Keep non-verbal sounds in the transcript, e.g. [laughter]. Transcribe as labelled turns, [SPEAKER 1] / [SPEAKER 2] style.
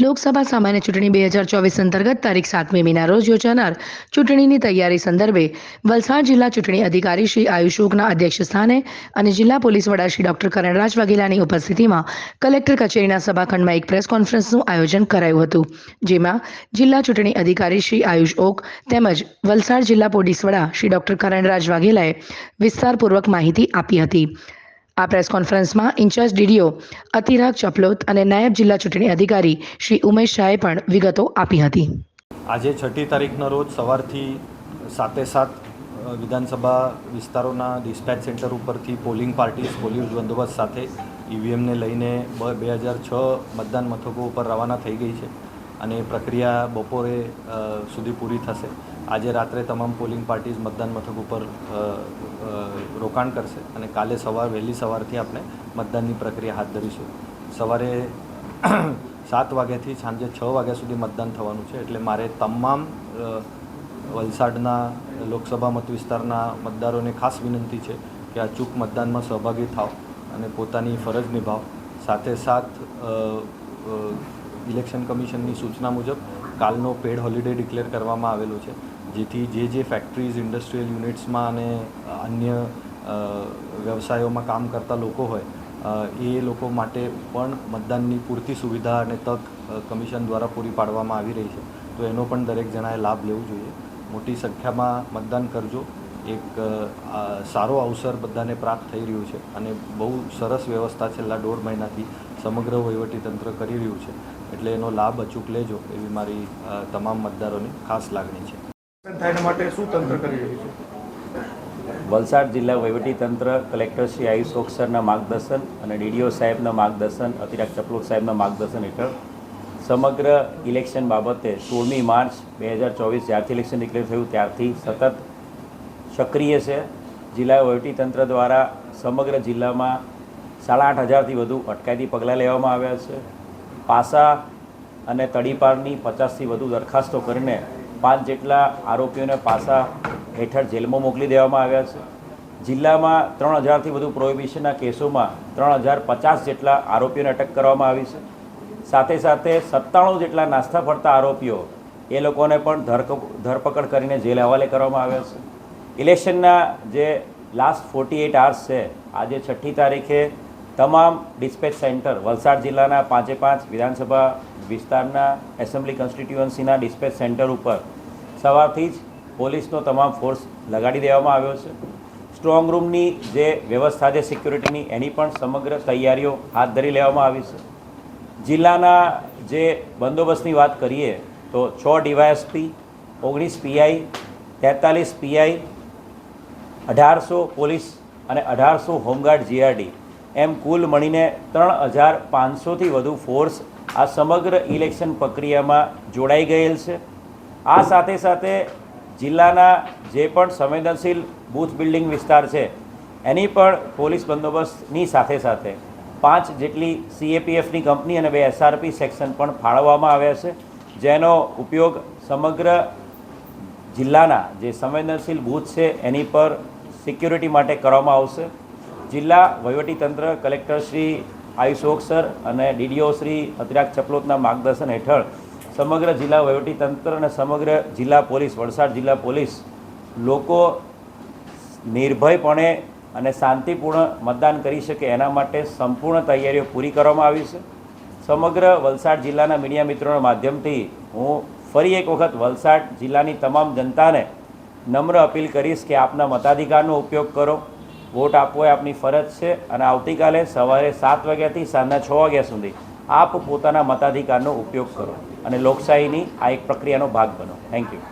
[SPEAKER 1] લોકસભા સામાન્ય ચૂંટણી બે હજાર ચોવીસ અંતર્ગત તારીખ સાતમી મીના રોજ યોજાનાર ચૂંટણીની તૈયારી સંદર્ભે વલસાડ જિલ્લા ચૂંટણી અધિકારી શ્રી આયુષ ઓકના અધ્યક્ષ સ્થાને અને જિલ્લા પોલીસ વડા શ્રી ડોક્ટર કરણરાજ વાઘેલાની ઉપસ્થિતિમાં કલેક્ટર કચેરીના સભાખંડમાં એક પ્રેસ કોન્ફરન્સનું આયોજન કરાયું હતું, જેમાં જિલ્લા ચૂંટણી અધિકારી શ્રી આયુષ ઓક તેમજ વલસાડ જિલ્લા પોલીસ વડા શ્રી ડોક્ટર કરણરાજ વાઘેલાએ વિસ્તારપૂર્વક માહિતી આપી હતી. આ પ્રેસ કોન્ફરન્સમાં ઇન્ચાર્જ ડીડીઓ અતિરાગ ચપલોત અને નાયબ જિલ્લા ચૂંટણી અધિકારી શ્રી ઉમેશ શાહે પણ વિગતો આપી હતી.
[SPEAKER 2] આજે છઠ્ઠી તારીખના રોજ સવારથી સાતે સાત વિધાનસભા વિસ્તારોના ડિસ્પેચ સેન્ટર ઉપરથી પોલિંગ પાર્ટીઝ પોલિંગ બંદોબસ્ત સાથે ઈવીએમને લઈને બ હજાર છ મતદાન મથકો ઉપર રવાના થઈ ગઈ છે. અને એ પ્રક્રિયા બપોરે સુધી પૂરી થશે. આજે રાત્રે તમામ પોલિંગ પાર્ટીઝ મતદાન મથક ઉપર રોકાણ કરશે અને કાલે સવાર, વહેલી સવારથી આપણે મતદાનની પ્રક્રિયા હાથ ધરીશું. સવારે [clears throat] સાત વાગ્યાથી સાંજે છ વાગ્યા સુધી મતદાન થવાનું છે. એટલે મારે તમામ વલસાડના, લોકસભા મત વિસ્તારના મતદારોને ખાસ વિનંતી છે કે અચૂક મતદાનમાં સહભાગી થાવ અને પોતાની ફરજ નિભાવ. સાથે સાથ ઇલેક્શન કમિશનની સૂચના મુજબ કાલનો પેડ હોલિડે ડિક્લેર કરવામાં આવેલો છે, જેથી જે જે ફેક્ટરીઝ, ઇન્ડસ્ટ્રીયલ યુનિટ્સમાં અને અન્ય વ્યવસાયોમાં કામ કરતા લોકો હોય એ લોકો માટે પણ મતદાનની પૂરતી સુવિધા અને તક કમિશન દ્વારા પૂરી પાડવામાં આવી રહી છે. તો એનો પણ દરેક જણાએ લાભ લેવો જોઈએ. મોટી સંખ્યામાં મતદાન કરજો. એક સારો અવસર બધાને પ્રાપ્ત થઈ રહ્યું છે અને બહુ સરસ વ્યવસ્થા છેલ્લા દોઢ મહિનાથી સમગ્ર વહીવટીતંત્ર કરી રહ્યું છે. એટલે એનો લાભ અચૂક લેજો એવી મારી તમામ મતદારોની ખાસ લાગણી છે.
[SPEAKER 3] માટે શું તંત્ર કરી રહ્યું છે?
[SPEAKER 4] વલસાડ જિલ્લા વહીવટીતંત્ર કલેક્ટર શ્રી આયુષ ઓક્સરના માર્ગદર્શન અને ડીડીઓ સાહેબના માર્ગદર્શન અતિરાગ ચપલોત સાહેબના માર્ગદર્શન હેઠળ સમગ્ર ઇલેક્શન બાબતે સોળમી માર્ચ બે હજાર ચોવીસ જ્યારથી ઇલેક્શન ડિક્લેર થયું ત્યારથી સતત સક્રિય છે. જિલ્લા વહીવટીતંત્ર દ્વારા સમગ્ર જિલ્લામાં સાડા આઠ હજારથી વધુ અટકાયતી પગલાં લેવામાં આવ્યા છે. પાસા અને તડીપારની પચાસથી વધુ દરખાસ્તો કરીને પાંચ જેટલા આરોપીઓને પાસા હેઠળ જેલમાં મોકલી દેવામાં આવ્યા છે. જિલ્લામાં ત્રણ હજારથી વધુ પ્રોહિબિશનના કેસોમાં ત્રણ હજાર પચાસ જેટલા આરોપીઓને અટક કરવામાં આવી છે. સાથે સાથે સત્તાણું જેટલા નાસ્તા ફરતા આરોપીઓ એ લોકોને પણ ધરક, ધરપકડ કરીને જેલ હવાલે કરવામાં આવ્યા છે. ઇલેક્શનના જે લાસ્ટ ફોર્ટી એઇટ આર્સ છે, આજે છઠ્ઠી તારીખે તમામ ડિસ્પેચ સેન્ટર, વલસાડ જિલ્લાના પાંચે પાંચ, વિધાનસભા વિસ્તારના, એસેમ્બલી કોન્સ્ટિટ્યુઅન્સીના ડિસ્પેચ સેન્ટર ઉપર સવારથી જ પોલીસનો તમામ ફોર્સ લગાડી દેવામાં આવ્યો છે. સ્ટ્રોંગ રૂમની જે વ્યવસ્થા છે સિક્યુરિટીની, એની પણ સમગ્ર તૈયારીઓ હાથ ધરી લેવામાં આવી છે. જિલ્લાના જે બંદોબસ્તની વાત કરીએ તો છ ડીવાયએસપી, ઓગણીસ પીઆઈ, તેતાલીસ પીઆઈ, અઢારસો પોલીસ અને અઢારસો હોમગાર્ડ જીઆરડી એમ કુલ મળીને ત્રણ હજાર પાંચસોથી વધુ ફોર્સ આ સમગ્ર ઇલેક્શન પ્રક્રિયામાં જોડાઈ ગયેલ છે. આ સાથે સાથે જિલ્લાના જે પણ સંવેદનશીલ બૂથ બિલ્ડિંગ વિસ્તાર છે, એની પણ પોલીસ બંદોબસ્તની સાથે સાથે પાંચ જેટલી સીએપીએફની કંપની અને બે એસઆરપી સેક્શન પણ ફાળવવામાં આવ્યા છે, જેનો ઉપયોગ સમગ્ર જિલ્લાના જે સંવેદનશીલ બૂથ છે, એની પર સિક્યુરિટી માટે કરવામાં આવશે. જિલ્લા વહીવટીતંત્ર કલેક્ટર શ્રી આયુષ સર અને ડીડીઓ શ્રી અતિરાગ ચપલોતના માર્ગદર્શન હેઠળ સમગ્ર જિલ્લા વહીવટીતંત્ર અને સમગ્ર જિલ્લા પોલીસ, વલસાડ જિલ્લા પોલીસ લોકો નિર્ભયપણે અને શાંતિપૂર્ણ મતદાન કરી શકે એના માટે સંપૂર્ણ તૈયારીઓ પૂરી કરવામાં આવી છે. સમગ્ર વલસાડ જિલ્લાના મીડિયા મિત્રોના માધ્યમથી હું ફરી એક વખત વલસાડ જિલ્લાની તમામ જનતાને નમ્ર અપીલ કરીશ કે આપના મતાધિકારનો ઉપયોગ કરો. વોટ આપવો એ આપની ફરજ છે અને આવતીકાલે સવારે સાત વાગ્યાથી સાંજના છ વાગ્યા સુધી આપ પોતાના મતાધિકારનો ઉપયોગ કરો અને લોકશાહીની આ એક પ્રક્રિયાનો ભાગ બનો. Thank you